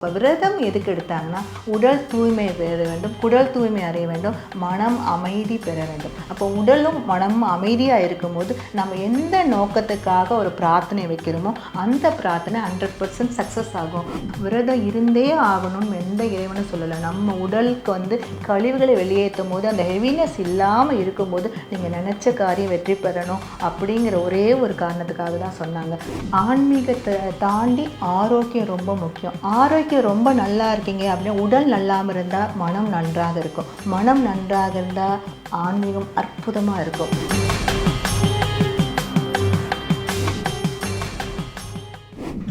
இப்போ விரதம் எதுக்கு எடுத்தாங்கன்னா உடல் தூய்மை பெற வேண்டும் குடல் தூய்மை அறிய வேண்டும் மனம் அமைதி பெற வேண்டும். அப்போ உடலும் மனமும் அமைதியாக இருக்கும்போது நம்ம எந்த நோக்கத்துக்காக ஒரு பிரார்த்தனை வைக்கிறோமோ அந்த பிரார்த்தனை ஹண்ட்ரட் பர்சன்ட் சக்ஸஸ் ஆகும். விரதம் இருந்தே ஆகணும்னு எந்த இறைவனும் சொல்லலை. நம்ம உடலுக்கு வந்து கழிவுகளை வெளியேற்றும் போது அந்த ஹெவினஸ் இல்லாமல் இருக்கும்போது நீங்கள் நினச்ச காரியம் வெற்றி பெறணும் அப்படிங்கிற ஒரே ஒரு காரணத்துக்காக தான் சொன்னாங்க. ஆன்மீகத்தை தாண்டி ஆரோக்கியம் ரொம்ப முக்கியம். ஆரோக்கியம் ரொம்ப நல்லா இருக்கீங்க அப்படின்னா உடல் நல்லாமல் இருந்தால் மனம் நன்றாக இருக்கும். மனம் நன்றாக இருந்தால் ஆன்மீகம் அற்புதமாக இருக்கும்.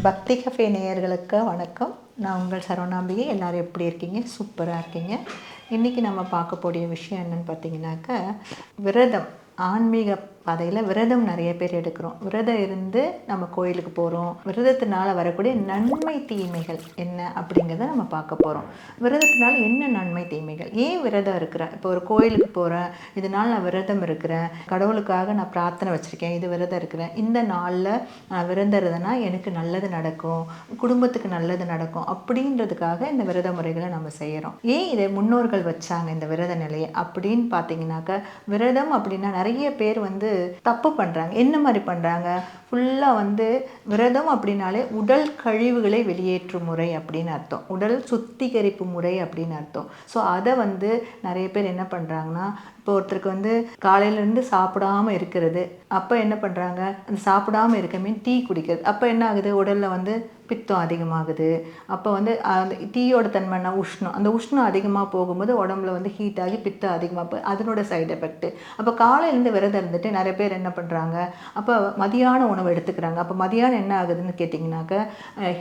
பக்தி கஃபே நேயர்களுக்கு வணக்கம். நான் உங்கள் சரவணாம்பிகை. எல்லாரும் எப்படி இருக்கீங்க? சூப்பராக இருக்கீங்க. இன்றைக்கி நம்ம பார்க்கக்கூடிய விஷயம் என்னன்னு பார்த்தீங்கன்னாக்கா விரதம் ஆன்மீக பாதையில் விரதம் நிறைய பேர் எடுக்கிறோம். விரதம் இருந்து நம்ம கோயிலுக்கு போகிறோம் விரதத்தினால வரக்கூடிய நன்மை தீமைகள் என்ன அப்படிங்கிறத நம்ம பார்க்க போகிறோம் விரதத்தினால என்ன நன்மை தீமைகள்? ஏன் விரதம் இருக்கிறேன் இப்போ ஒரு கோயிலுக்கு போகிறேன் இதனால் நான் விரதம் இருக்கிறேன். கடவுளுக்காக நான் பிரார்த்தனை வச்சுருக்கேன். இது விரதம் இருக்கிறேன். இந்த நாளில் நான் விரதம் எனக்கு நல்லது நடக்கும். குடும்பத்துக்கு நல்லது நடக்கும். அப்படின்றதுக்காக இந்த விரத முறைகளை நம்ம செய்கிறோம் ஏன் இதை முன்னோர்கள் வச்சாங்க இந்த விரத நிலையை? அப்படின்னு பார்த்தீங்கன்னாக்கா விரதம் அப்படின்னா நிறைய பேர் வந்து தப்பு பண்ணுறாங்க என்ன மாதிரி பண்ணுறாங்க ஃபுல்லாக வந்து விரதம் அப்படின்னாலே உடல் கழிவுகளை வெளியேற்றும் முறை அப்படின்னு அர்த்தம். உடல் சுத்திகரிப்பு முறை அப்படின்னு அர்த்தம். ஸோ அதை வந்து நிறைய பேர் என்ன பண்ணுறாங்கன்னா இப்போ ஒருத்தருக்கு வந்து காலையிலேருந்து சாப்பிடாம இருக்கிறது. அப்போ என்ன பண்ணுறாங்க அந்த சாப்பிடாம இருக்க மீன் டீ குடிக்கிறது. அப்போ என்ன ஆகுது? உடலில் வந்து பித்தம் அதிகமாகுது. அப்போ வந்து அந்த டீயோட தன்மைனா உஷ்ணம். அந்த உஷ்ணம் அதிகமாக போகும்போது உடம்புல வந்து ஹீட் ஆகி பித்தம் அதிகமாக போய் அதனோட சைடு எஃபெக்ட் அப்போ காலையிலேருந்து விரதம் இருந்துட்டு நிறைய பேர் என்ன பண்ணுறாங்க அப்போ மதியான உணவு எடுத்துக்கிறாங்க. அப்போ மதியானம் என்ன ஆகுதுன்னு கேட்டிங்கனாக்க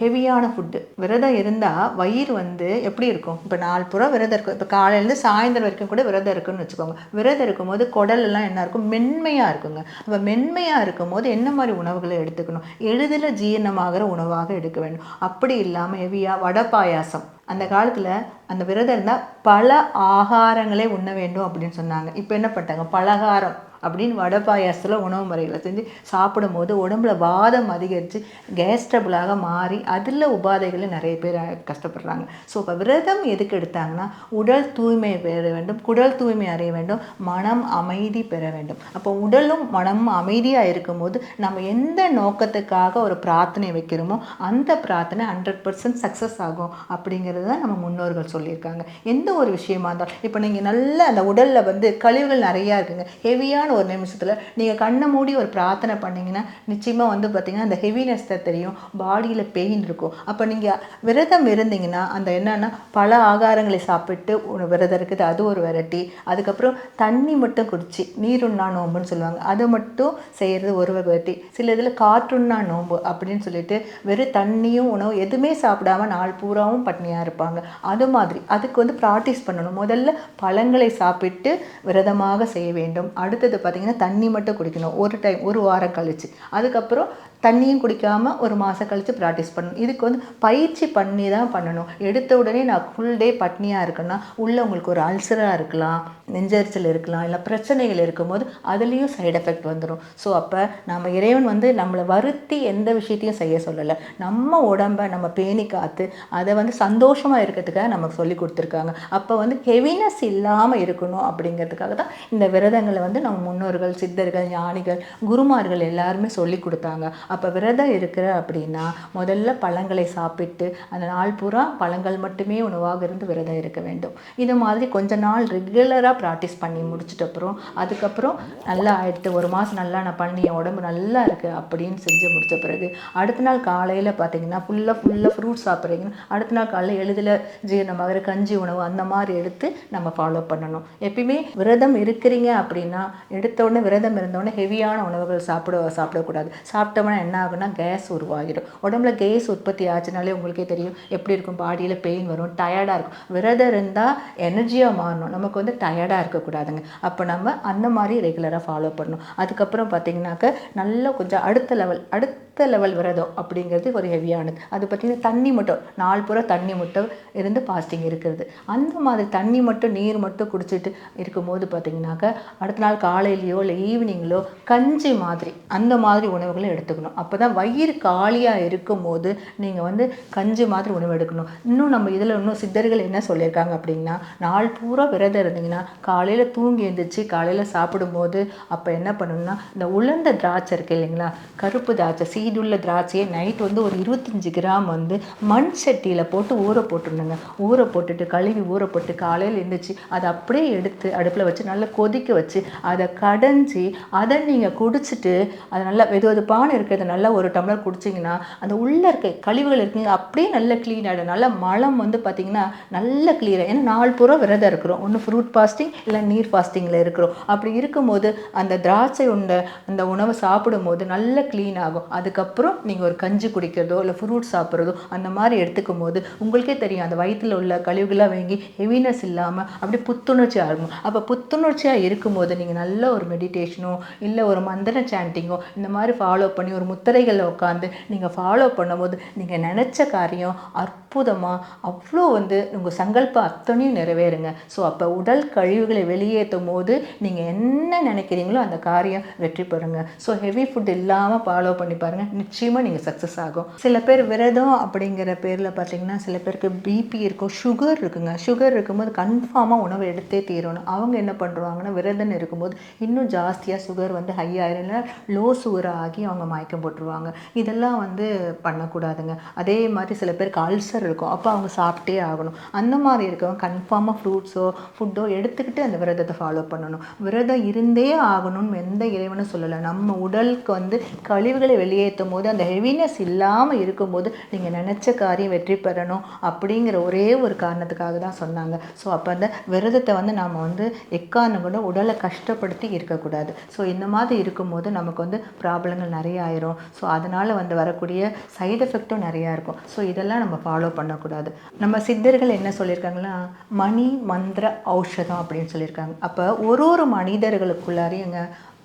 ஹெவியான ஃபுட்டு விரதம் இருந்தால் வயிறு வந்து எப்படி இருக்கும்? இப்போ நாலு புறா விரதம் இருக்கும் இப்போ காலையிலேருந்து சாயந்தரம் வரைக்கும் கூட விரதம் இருக்குன்னு வச்சுக்கோங்க. விரதம் இருக்கும்போது குடலெல்லாம் என்ன இருக்கும்? மென்மையாக இருக்குங்க. அப்போ மென்மையாக இருக்கும்போது என்ன மாதிரி உணவுகளை எடுத்துக்கணும்? எளிதில் ஜீரணமாகிற உணவாக எடுக்கணும் எடுக்க வேண்டும். அப்படி இல்லாமல் ஹெவியாக வடை பாயாசம். அந்த காலத்தில் அந்த விரதம் இருந்தால் பல ஆகாரங்களே உண்ண வேண்டும் அப்படின்னு சொன்னாங்க. இப்போ என்ன பண்ணிட்டாங்க? பலகாரம். அப்படின்னு வடை பாயாசத்தில் உணவு முறைகளை செஞ்சு சாப்பிடும்போது உடம்புல வாதம் அதிகரித்து கேஸ் ட்ரபிளாக மாறி அதில் உபாதைகளை நிறைய பேர் கஷ்டப்படுறாங்க. ஸோ இப்போ விரதம் எதுக்கு எடுத்தாங்கன்னா உடல் தூய்மை பெற வேண்டும் குடல் தூய்மை அறிய வேண்டும் மனம் அமைதி பெற வேண்டும். அப்போ உடலும் மனமும் அமைதியாக இருக்கும்போது நம்ம எந்த நோக்கத்துக்காக ஒரு பிரார்த்தனை வைக்கிறோமோ அந்த பிரார்த்தனை ஹண்ட்ரட் பர்சன்ட் சக்ஸஸ் ஆகும் அப்படிங்கிறது தான் நம்ம முன்னோர்கள் சொல்லியிருக்காங்க. எந்த ஒரு விஷயமா இருந்தாலும் இப்போ நீங்கள் நல்ல அந்த உடலில் வந்து கழிவுகள் நிறையா இருக்குங்க. ஹெவியான ஒரு நிமிஷத்தில் நீங்கள் கண்ணை மூடி ஒரு பிரார்த்தனை பண்ணிங்கன்னா நிச்சயமாக வந்து பார்த்திங்கன்னா அந்த ஹெவினஸ் தான் தெரியும். பாடியில் பெயின் இருக்கும். அப்போ நீங்கள் விரதம் இருந்தீங்கன்னா அந்த என்னென்னா பல ஆகாரங்களை சாப்பிட்டு ஒரு விரதம் இருக்குது அது ஒரு வெரைட்டி. அதுக்கப்புறம் தண்ணி மட்டும் குடிச்சு நீருண்ணா நோம்புன்னு சொல்லுவாங்க. அதை மட்டும் செய்கிறது ஒரு வெரைட்டி. சில இதில் காற்றுண்ணா நோம்பு அப்படின்னு சொல்லிட்டு வெறும் தண்ணியும் உணவு எதுவுமே சாப்பிடாம நாள் பூராவும் பட்னியாக இருப்பாங்க. அது மாதிரி. அதுக்கு வந்து ப்ராக்டிஸ் பண்ணணும். முதல்ல பழங்களை சாப்பிட்டு விரதமாக செய்ய வேண்டும். அடுத்தது பார்த்திங்கன்னா தண்ணி மட்டும் குடிக்கணும். ஒரு டைம் ஒரு வாரம் கழிச்சு. அதுக்கப்புறம் தண்ணியும் குடிக்காமல் ஒரு மாதம் கழித்து ப்ராக்டிஸ் பண்ணணும். இதுக்கு வந்து பயிற்சி பண்ணி தான் பண்ணணும். எடுத்த உடனே நான் ஃபுல் டே பட்னியாக இருக்குன்னா உள்ளே உங்களுக்கு ஒரு அல்சராக இருக்கலாம் நெஞ்சரிச்சல் இருக்கலாம் இல்லை பிரச்சனைகள் இருக்கும்போது அதுலேயும் சைடு எஃபெக்ட் வந்துடும் ஸோ அப்போ நம்ம இறைவன் வந்து நம்மளை வருத்தி எந்த விஷயத்தையும் செய்ய சொல்லலை. நம்ம உடம்பை நம்ம பேணி காத்து அதை வந்து சந்தோஷமாக இருக்கிறதுக்காக நமக்கு சொல்லி கொடுத்துருக்காங்க. அப்போ வந்து ஹெவினஸ் இல்லாமல் இருக்கணும் அப்படிங்கிறதுக்காக தான் இந்த விரதங்களை வந்து நம்ம முன்னோர்கள் சித்தர்கள் ஞானிகள் குருமார்கள் எல்லாருமே சொல்லி கொடுத்தாங்க. அப்போ விரதம் இருக்கிற அப்படின்னா முதல்ல பழங்களை சாப்பிட்டு அந்த நாள் பூரா பழங்கள் மட்டுமே உணவாக இருந்து விரதம் இருக்க வேண்டும். இது மாதிரி கொஞ்ச நாள் ரெகுலராக ப்ராக்டிஸ் பண்ணி முடிச்சிட்ட அப்புறம் அதுக்கப்புறம் நல்லா ஆயிடுத்து ஒரு மாதம் நல்லா நான் பண்ணி என் உடம்பு நல்லா இருக்குது அப்படின்னு செஞ்சு முடித்த பிறகு அடுத்த நாள் காலையில் பார்த்தீங்கன்னா ஃபுல்லாக ஃபுல்லாக ஃப்ரூட்ஸ் சாப்பிட்றீங்கன்னா அடுத்த நாள் காலையில் எளிதில் ஜீரணமாகிற கஞ்சி உணவு அந்த மாதிரி எடுத்து நம்ம ஃபாலோ பண்ணணும். எப்பயுமே விரதம் இருக்கிறீங்க அப்படின்னா எடுத்தோடனே விரதம் இருந்தோடனே ஹெவியான உணவுகள் சாப்பிட சாப்பிடக்கூடாது. சாப்பிட்டோம்னா என்ன ஆகுனா கேஸ் உருவாகிடும். உடம்புல கேஸ் உற்பத்தி ஆச்சுனாலே உங்களுக்கே தெரியும் எப்படி இருக்கும். பாடியில் பெயின் வரும் டயர்டாக இருக்கும். விரதம் இருந்தால் எனர்ஜியாக மாறணும். நமக்கு வந்து டயர்டாக இருக்கக்கூடாதுங்க. அப்போ நம்ம அந்த மாதிரி ரெகுலராக ஃபாலோ பண்ணணும். அதுக்கப்புறம் பார்த்தீங்கன்னாக்க நல்லா கொஞ்சம் அடுத்த லெவல் அடுத்த லெவல் விரதம் அப்படிங்கிறது ஒரு ஹெவியானது அது பார்த்திங்கன்னா தண்ணி மட்டும் நாள் பூரா தண்ணி மட்டும் இருந்து பாஸ்டிங் இருக்கிறது. அந்த மாதிரி தண்ணி மட்டும் நீர் மட்டும் குடிச்சிட்டு இருக்கும்போது பார்த்தீங்கன்னாக்கா அடுத்த நாள் காலையிலையோ இல்லை ஈவினிங்லோ கஞ்சி மாதிரி அந்த மாதிரி உணவுகளை எடுத்துக்கணும். அப்போ தான் வயிறு காலியாக இருக்கும்போது நீங்கள் வந்து கஞ்சி மாதிரி உணவு எடுக்கணும். இன்னும் நம்ம இதில் இன்னும் சித்தர்கள் என்ன சொல்லியிருக்காங்க அப்படின்னா நாள் பூரா விரதம் இருந்தீங்கன்னா காலையில் தூங்கி எழுந்திரிச்சு காலையில் சாப்பிடும்போது அப்போ என்ன பண்ணணும்னா இந்த உலர்ந்த திராட்சை இருக்கு இல்லைங்களா கருப்பு திராட்சை சீ சீடுள்ள திராட்சையை நைட் வந்து ஒரு இருபத்தஞ்சி கிராம் வந்து மண் சட்டியில் போட்டு ஊற போட்டுருணுங்க ஊற போட்டுட்டு கழுவி ஊற போட்டு காலையில் எழுந்திரிச்சு அதை அப்படியே எடுத்து அடுப்பில் வச்சு நல்லா கொதிக்க வச்சு அதை கடைஞ்சி அதை நீங்கள் குடிச்சிட்டு அது நல்லா வெது வெதுப்பான இருக்கிறத நல்லா ஒரு டம்ளர் குடிச்சிங்கன்னா அந்த உள்ளே இருக்க கழிவுகள் இருக்குங்க அப்படியே நல்லா க்ளீன் ஆகிடும் நல்லா மலம் வந்து பார்த்திங்கன்னா நல்ல கிளியர் ஏன்னா நாலு பூரா விரதம் இருக்கிறோம். ஒன்று ஃப்ரூட் ஃபாஸ்டிங் இல்லை நீர் ஃபாஸ்டிங்கில் இருக்கிறோம். அப்படி இருக்கும்போது அந்த திராட்சை உண்ட அந்த உணவை சாப்பிடும்போது நல்ல க்ளீன் ஆகும். அதுக்கப்புறம் நீங்கள் ஒரு கஞ்சி குடிக்கிறதோ இல்லை ஃப்ரூட் சாப்பிட்றதோ அந்த மாதிரி எடுத்துக்கும் போது உங்களுக்கே தெரியும் அந்த வயிற்றில் உள்ள கழிவுகளாக வாங்கி ஹெவினஸ் இல்லாமல் அப்படி புத்துணர்ச்சி ஆகும் அப்போ புத்துணர்ச்சியாக இருக்கும்போது நீங்கள் நல்ல ஒரு மெடிடேஷனோ இல்லை ஒரு மந்திர சாண்டிங்கோ இந்த மாதிரி ஃபாலோ பண்ணி ஒரு முத்திரைகளில் உட்காந்து நீங்கள் ஃபாலோ பண்ணும்போது நீங்கள் நினச்ச காரியம் அற்புதமாக அவ்வளோ வந்து உங்கள் சங்கல்பம் அத்தனையும் நிறைவேறுங்க. ஸோ அப்போ உடல் கழிவுகளை வெளியேற்றும் போது நீங்கள் என்ன நினைக்கிறீங்களோ அந்த காரியம் வெற்றி பெறுங்க. ஸோ ஹெவி ஃபுட் இல்லாமல் ஃபாலோ பண்ணி பாருங்கள் நிச்சயமாக நீங்கள் சக்ஸஸ் ஆகும். சில பேர் விரதம் அப்படிங்கிற பேரில் பார்த்தீங்கன்னா சில பேருக்கு பிபி இருக்கும் சுகர் இருக்குங்க. சுகர் இருக்கும்போது கன்ஃபார்மாக உணவு எடுத்தே தீரணும். அவங்க என்ன பண்ணுறாங்கன்னா விரதம் இருக்கும்போது இன்னும் ஜாஸ்தியாக சுகர் வந்து ஹை ஆயிரம். லோ சுகர் ஆகி அவங்க மயக்கம் போட்டுருவாங்க. இதெல்லாம் வந்து பண்ணக்கூடாதுங்க. அதே மாதிரி சில பேருக்கு அல்சர் இருக்கும். அப்போ அவங்க சாப்பிட்டே ஆகணும். அந்த மாதிரி இருக்கவங்க கன்ஃபார்மாக ஃப்ரூட்ஸோ ஃபுட்டோ எடுத்துக்கிட்டு அந்த விரதத்தை ஃபாலோ பண்ணணும். விரதம் இருந்தே ஆகணும்னு எந்த இறைவனும் சொல்லலை. நம்ம உடலுக்கு வந்து கழிவுகளை வெளியே ஏற்றும் போது அந்த ஹெவினஸ் இல்லாமல் இருக்கும்போது நீங்கள் நினச்ச காரியம் வெற்றி பெறணும் அப்படிங்கிற ஒரே ஒரு காரணத்துக்காக தான் சொன்னாங்க. ஸோ அப்போ அந்த விரதத்தை வந்து நாம் வந்து எக்காரணம் கூட உடலை கஷ்டப்படுத்தி இருக்கக்கூடாது. ஸோ இந்த மாதிரி இருக்கும்போது நமக்கு வந்து ப்ராப்ளங்கள் நிறைய ஆயிரும். ஸோ அதனால் வந்து வரக்கூடிய சைடு எஃபெக்ட்டும் நிறையா இருக்கும். ஸோ இதெல்லாம் நம்ம ஃபாலோ பண்ணக்கூடாது. நம்ம சித்தர்கள் என்ன சொல்லியிருக்காங்கன்னா மணி மந்திர ஔஷதம் அப்படின்னு சொல்லியிருக்காங்க. அப்போ ஒரு ஒரு மனிதர்களுக்குள்ளாரையும்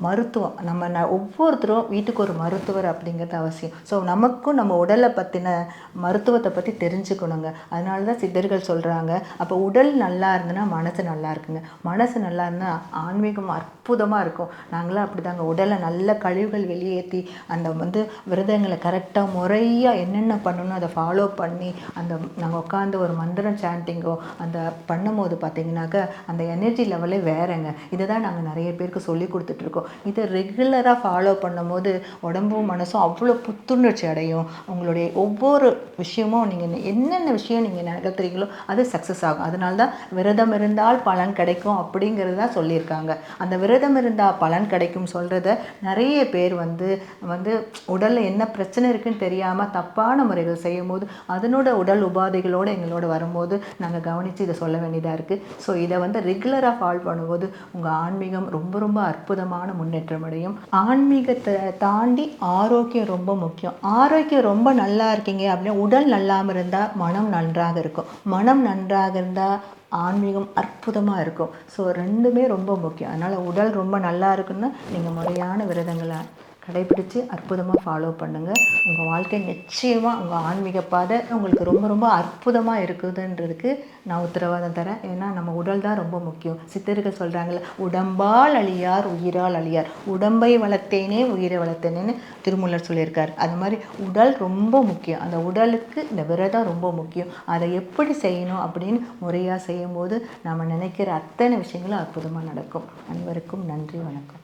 மருத்துவம். நம்ம ந ஒவ்வொருத்தரும் வீட்டுக்கு ஒரு மருத்துவர் அப்படிங்கிறது அவசியம். ஸோ நமக்கும் நம்ம உடலை பற்றின மருத்துவத்தை பற்றி தெரிஞ்சுக்கணுங்க. அதனால தான் சித்தர்கள் சொல்கிறாங்க அப்போ உடல் நல்லா இருந்ததுன்னா மனசு நல்லா இருக்குங்க. மனசு நல்லா இருந்தால் ஆன்மீகம் அற்புதமாக இருக்கும். நாங்களாம் அப்படி தாங்க உடலை நல்ல கழிவுகள் வெளியேற்றி அந்த வந்து விரதங்களை கரெக்டாக முறையாக என்னென்ன பண்ணணும் அதை ஃபாலோ பண்ணி அந்த நாங்கள் உட்காந்து ஒரு மந்திரம் சாண்டிங்கோ அந்த பண்ணும்போது பார்த்தீங்கன்னாக்க அந்த எனர்ஜி லெவலே வேறங்க. இதை தான் நாங்கள் நிறைய பேருக்கு சொல்லி கொடுத்துட்ருக்கோம் இதை ரெகுலராக ஃபாலோ பண்ணும்போது உடம்பும் மனசும் அவ்வளோ புத்துணர்ச்சி அடையும். உங்களுடைய ஒவ்வொரு விஷயமும் நீங்கள் என்னென்ன விஷயம் நீங்கள் நகர்த்துறீங்களோ அது சக்ஸஸ் ஆகும். அதனால தான் விரதம் இருந்தால் பலன் கிடைக்கும் அப்படிங்கிறது தான் சொல்லியிருக்காங்க. அந்த விரதம் இருந்தால் பலன் கிடைக்கும் சொல்கிறத நிறைய பேர் வந்து வந்து உடலில் என்ன பிரச்சனை இருக்குன்னு தெரியாமல் தப்பான முறைகள் செய்யும் போது அதனோட உடல் உபாதைகளோடு எங்களோட வரும்போது நாங்கள் கவனித்து இதை சொல்ல வேண்டியதாக இருக்குது ஸோ இதை வந்து ரெகுலராக ஃபாலோ பண்ணும்போது உங்கள் ஆன்மீகம் ரொம்ப ரொம்ப அற்புதமான முன்னேற்றம் அடையும். ஆன்மீகத்தை தாண்டி ஆரோக்கியம் ரொம்ப முக்கியம். ஆரோக்கியம் ரொம்ப நல்லா இருக்கீங்க அப்படின்னா உடல் நல்லாமல் இருந்தால் மனம் நன்றாக இருக்கும். மனம் நன்றாக இருந்தால் ஆன்மீகம் அற்புதமாக இருக்கும். ஸோ ரெண்டுமே ரொம்ப முக்கியம். அதனால் உடல் ரொம்ப நல்லா இருக்குன்னா நீங்கள் முறையான விரதங்களை கடைபிடித்து அற்புதமாக ஃபாலோ பண்ணுங்கள் உங்கள் வாழ்க்கை நிச்சயமாக உங்கள் ஆன்மீக பாதை உங்களுக்கு ரொம்ப ரொம்ப அற்புதமாக இருக்குதுன்றதுக்கு நான் உத்தரவாதம் தரேன். ஏன்னா நம்ம உடல் தான் ரொம்ப முக்கியம். சித்தர்கள் சொல்கிறாங்கல்ல உடம்பால் அழியார் உயிரால் அழியார். உடம்பை வளர்த்தேனே உயிரை வளர்த்தேனேன்னு திருமூலர் சொல்லியிருக்கார். அது மாதிரி உடல் ரொம்ப முக்கியம். அந்த உடலுக்கு இந்த விரதம் ரொம்ப முக்கியம். அதை எப்படி செய்யணும் அப்படின்னு முறையாக செய்யும்போது நம்ம நினைக்கிற அத்தனை விஷயங்களும் அற்புதமாக நடக்கும். அனைவருக்கும் நன்றி வணக்கம்.